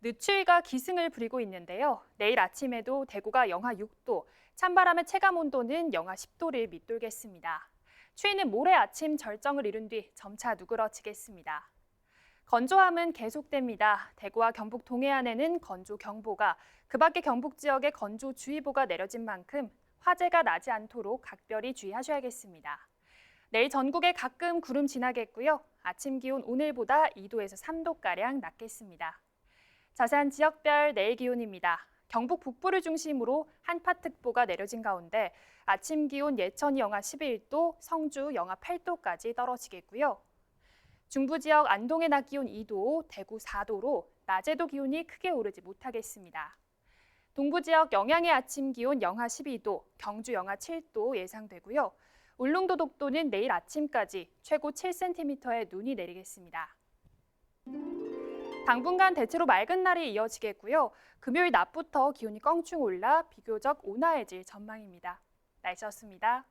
늦추위가 기승을 부리고 있는데요. 내일 아침에도 대구가 영하 6도, 찬바람의 체감 온도는 영하 10도를 밑돌겠습니다. 추위는 모레 아침 절정을 이룬 뒤 점차 누그러지겠습니다. 건조함은 계속됩니다. 대구와 경북 동해안에는 건조 경보가, 그 밖에 경북 지역에 건조 주의보가 내려진 만큼 화재가 나지 않도록 각별히 주의하셔야겠습니다. 내일 전국에 가끔 구름 지나겠고요. 아침 기온 오늘보다 2도에서 3도가량 낮겠습니다. 자세한 지역별 내일 기온입니다. 경북 북부를 중심으로 한파특보가 내려진 가운데 아침 기온 예천이 영하 11도, 성주 영하 8도까지 떨어지겠고요. 중부 지역 안동의 낮 기온 2도, 대구 4도로 낮에도 기온이 크게 오르지 못하겠습니다. 동부 지역 영양의 아침 기온 영하 12도, 경주 영하 7도 예상되고요. 울릉도 독도는 내일 아침까지 최고 7cm의 눈이 내리겠습니다. 당분간 대체로 맑은 날이 이어지겠고요. 금요일 낮부터 기온이 껑충 올라 비교적 온화해질 전망입니다. 날씨였습니다.